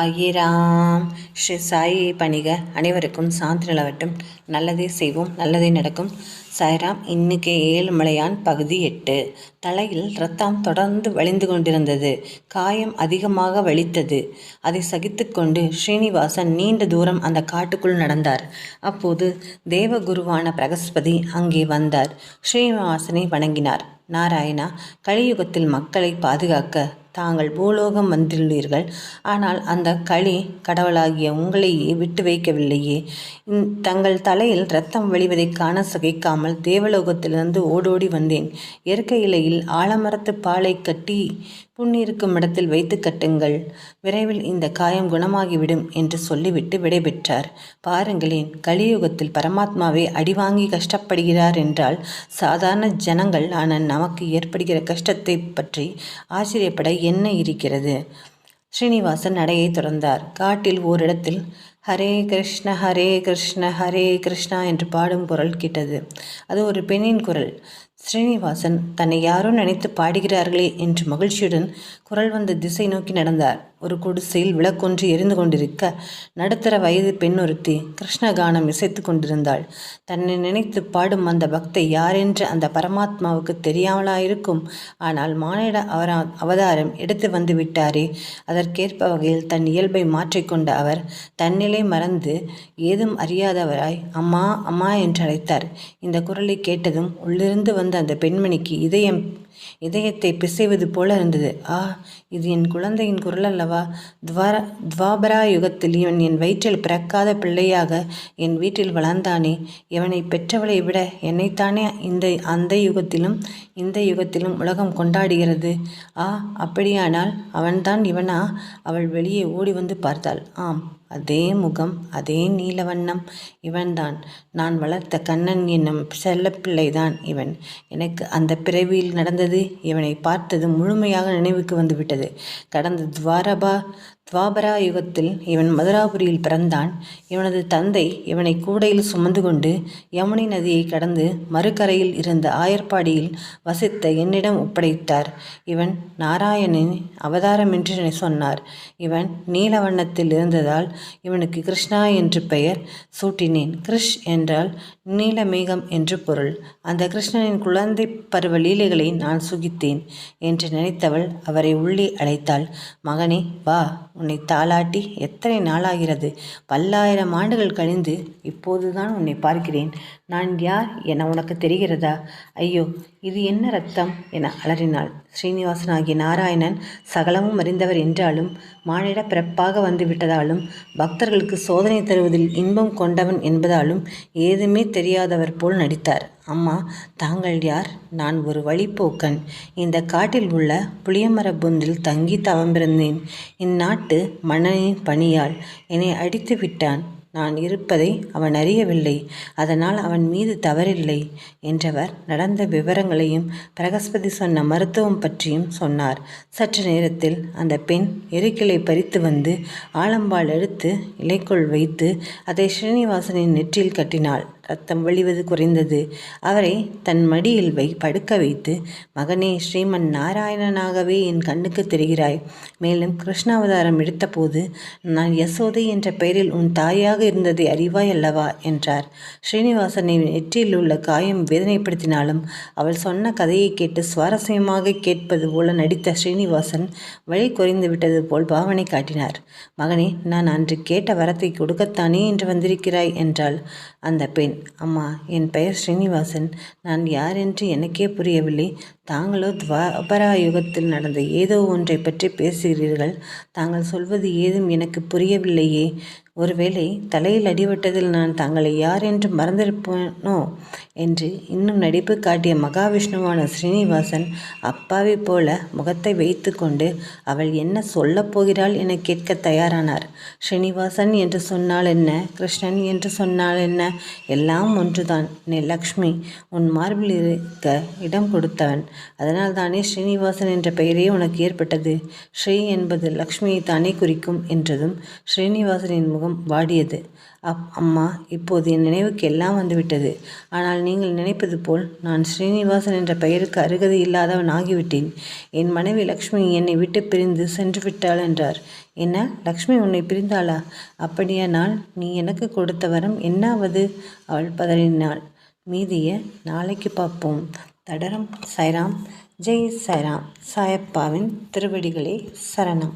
சாயிராம் ஸ்ரீ சாயி பணிக அனைவருக்கும் சாந்தி நிலவட்டும். நல்லதே செய்வோம் நல்லதே நடக்கும். சாய்ராம் இன்னைக்கு ஏழுமலையான் பகுதி எட்டு. தலையில் ரத்தம் தொடர்ந்து வழிந்து கொண்டிருந்தது. காயம் அதிகமாக வலித்தது. அதை சகித்துக்கொண்டு ஸ்ரீனிவாசன் நீண்ட தூரம் அந்த காட்டுக்குள் நடந்தார். அப்போது தேவகுருவான பிரகஸ்பதி அங்கே வந்தார். ஸ்ரீனிவாசனை வணங்கினார். நாராயணா கலியுகத்தில் மக்களை பாதுகாக்க தாங்கள் பூலோகம் வந்துள்ளீர்கள் ஆனால் அந்த களி கடவுளாகிய உங்களையே விட்டு வைக்கவில்லையே. தங்கள் தலையில் ரத்தம் வழிவதை காண சகிக்காமல் தேவலோகத்திலிருந்து ஓடோடி வந்தேன். இயற்கை இலையில் ஆலமரத்து பாலை கட்டி புண்ணிருக்கும் இடத்தில் வைத்து கட்டுங்கள். விரைவில் இந்த காயம் குணமாகிவிடும் என்று சொல்லிவிட்டு விடைபெற்றார். பாருங்களேன் கலியுகத்தில் பரமாத்மாவை அடிவாங்கி கஷ்டப்படுகிறார் என்றால் சாதாரண ஜனங்கள் ஆன நமக்கு ஏற்படுகிற கஷ்டத்தை பற்றி ஆச்சரியப்பட என்ன இருக்கிறது? ஸ்ரீனிவாசன் நடையை தொடர்ந்தார் காட்டில் ஓரிடத்தில் ஹரே கிருஷ்ண ஹரே கிருஷ்ண ஹரே கிருஷ்ணா என்று பாடும் குரல் கிட்டது. அது ஒரு பெண்ணின் குரல். ஸ்ரீனிவாசன் தன்னை யாரோ நினைத்து பாடுகிறார்களே என்று மகிழ்ச்சியுடன் குரல் வந்த திசை நோக்கி நடந்தார். ஒரு குடிசையில் விளக்கொன்று எரிந்து கொண்டிருக்க நடுத்தர வயது பெண் ஒருத்தி கிருஷ்ணகானம் இசைத்து கொண்டிருந்தாள். தன்னை நினைத்து பாடும் அந்த பக்தை யாரென்று அந்த பரமாத்மாவுக்கு தெரியாமலாயிருக்கும். ஆனால் மானிட அவரா அவதாரம் எடுத்து வந்து விட்டாரே. அதற்கேற்ப வகையில் தன் இயல்பை மாற்றிக்கொண்ட அவர் தன்னிலை மறந்து ஏதும் அறியாதவராய் அம்மா அம்மா என்று அழைத்தார். இந்த குரலை கேட்டதும் உள்ளிருந்து வந்த அந்த பெண்மணிக்கு இதயம் இதயத்தை பிசைவது போல இருந்தது. ஆ இது என் குழந்தையின் குரல் அல்லவா? துவார துவாபரா யுகத்தில் இவன் என் வயிற்றில் பிறக்காத பிள்ளையாக என் வீட்டில் வளர்ந்தானே. இவனை பெற்றவளை விட என்னைத்தானே இந்த அந்த யுகத்திலும் இந்த யுகத்திலும் உலகம் கொண்டாடுகிறது? ஆ அப்படியானால் அவன்தான் இவனா? அவள் வெளியே ஓடி வந்து பார்த்தாள். ஆம். அதே முகம் அதே நீலவண்ணம். இவன்தான். நான் வளர்த்த கண்ணன் என்னும் செல்லப்பிள்ளைதான் இவன். எனக்கு அந்த பிறவியில் நடந்தது இவனை பார்த்தது முழுமையாக நினைவுக்கு வந்துவிட்டது. கடந்த துவாரபா துவாபரா யுகத்தில் இவன் மதுராபுரியில் பிறந்தான். இவனது தந்தை இவனை கூடையில் சுமந்து கொண்டு யமுனை நதியை கடந்து மறுக்கரையில் இருந்த ஆயர்பாடியில் வசித்த என்னிடம் ஒப்படைத்தார். இவன் நாராயணன் அவதாரம் என்று சொன்னார். இவன் நீல வண்ணத்தில் இருந்ததால் இவனுக்கு கிருஷ்ணா என்று பெயர் சூட்டினேன். கிருஷ் என்றால் நீலமேகம் என்று பொருள். அந்த கிருஷ்ணனின் குழந்தை பருவ லீலைகளை நான் சுகித்தேன் என்று நினைத்தவள் அவரை உள்ளே அழைத்தாள். மகனே வா உன்னை தாளாட்டி எத்தனை நாளாகிறது? பல்லாயிரம் ஆண்டுகள் கழிந்து இப்போதுதான் உன்னை பார்க்கிறேன். நான் யார் என உனக்கு தெரிகிறதா? ஐயோ இது என்ன ரத்தம்? என அலறினாள். ஸ்ரீனிவாசனாகிய நாராயணன் சகலமும் அறிந்தவர் என்றாலும் மானிட பிறப்பாக வந்துவிட்டதாலும் பக்தர்களுக்கு சோதனை தருவதில் இன்பம் கொண்டவன் என்பதாலும் ஏதுமே தெரியாதவர் போல் நடித்தார். அம்மா தாங்கள் யார்? நான் ஒரு வழிப்போக்கன். இந்த காட்டில் உள்ள புளியமர பொந்தில் தங்கி தவம்பிருந்தேன் இந்நாட்டு மன்னனின் பணியால் என்னை அடித்து விட்டான். நான் இருப்பதை அவன் அறியவில்லை. அதனால் அவன் மீது தவறில்லை என்றவர் நடந்த விவரங்களையும் பிரகஸ்பதி சொன்ன மருத்துவம் பற்றியும் சொன்னார். சற்று நேரத்தில் அந்த பெண் எருக்கிளை பறித்து வந்து ஆலம்பால் எடுத்து இலைக்குள் வைத்து அதை ஸ்ரீனிவாசனின் நெற்றில் கட்டினாள். ரத்தம் வழிவது குறைந்தது. அவரை தன் மடியில் வை படுக்க வைத்து மகனே ஸ்ரீமன் நாராயணனாகவே என் கண்ணுக்கு தெரிகிறாய். மேலும் கிருஷ்ணாவதாரம் எடுத்தபோது நான் யசோதை என்ற பெயரில் உன் தாயாக இருந்ததை அறிவாய் அல்லவா? என்றார். ஸ்ரீனிவாசனை நெற்றியில் உள்ள காயம் வேதனைப்படுத்தினாலும் அவள் சொன்ன கதையை கேட்டு சுவாரஸ்யமாக கேட்பது போல நடித்த ஸ்ரீனிவாசன் வழி குறைந்து விட்டது போல் பாவனை காட்டினார். மகனே நான் அன்று கேட்ட வரத்தை கொடுக்கத்தானே என்று வந்திருக்கிறாய்? என்றாள். அந்த பெண் அம்மா என் பெயர் ஸ்ரீனிவாசன். நான் யார் என்று எனக்கே புரியவில்லை. தாங்களோ துவாபரா யுகத்தில் நடந்த ஏதோ ஒன்றை பற்றி பேசுகிறீர்கள். தாங்கள் சொல்வது ஏதும் எனக்கு புரியவில்லையே. ஒருவேளை தலையில் அடிபட்டதில் நான் தங்களை யார் என்று மறந்திருப்பேனோ என்று இன்னும் நடிப்பு காட்டிய மகாவிஷ்ணுவான ஸ்ரீனிவாசன் அப்பாவி போல முகத்தை வைத்து கொண்டு அவள் என்ன சொல்லப் போகிறாள் என கேட்க தயாரானார். ஸ்ரீனிவாசன் என்று சொன்னால் என்ன? கிருஷ்ணன் என்று சொன்னால் என்ன? எல்லாம் ஒன்றுதான். நீ லக்ஷ்மி உன் மார்பில் இருக்க இடம் கொடுத்தவன். அதனால் தானே ஸ்ரீனிவாசன் என்ற பெயரே உனக்கு ஏற்பட்டது. ஸ்ரீ என்பது லக்ஷ்மியை தானே குறிக்கும் என்றதும் ஸ்ரீனிவாசனின் முகம் வாடியது. அப் அம்மா இப்போது என் நினைவுக்கு எல்லாம் வந்துவிட்டது. ஆனால் நீங்கள் நினைப்பது போல் நான் ஸ்ரீனிவாசன் என்ற பெயருக்கு அருகதை இல்லாதவன் ஆகிவிட்டேன். என் மனைவி லக்ஷ்மி என்னை விட்டு பிரிந்து சென்று விட்டாள் என்றார். என்ன லக்ஷ்மி உன்னை பிரிந்தாளா? அப்படியானால் நீ எனக்கு கொடுத்த வரம் என்னாவது? அவள் பதறினாள். மீதியை நாளைக்கு பார்ப்போம். தடரம் சாய்ராம் ஜெய் சாய்ராம் சாயப்பாவின் திருவடிகளே சரணம்.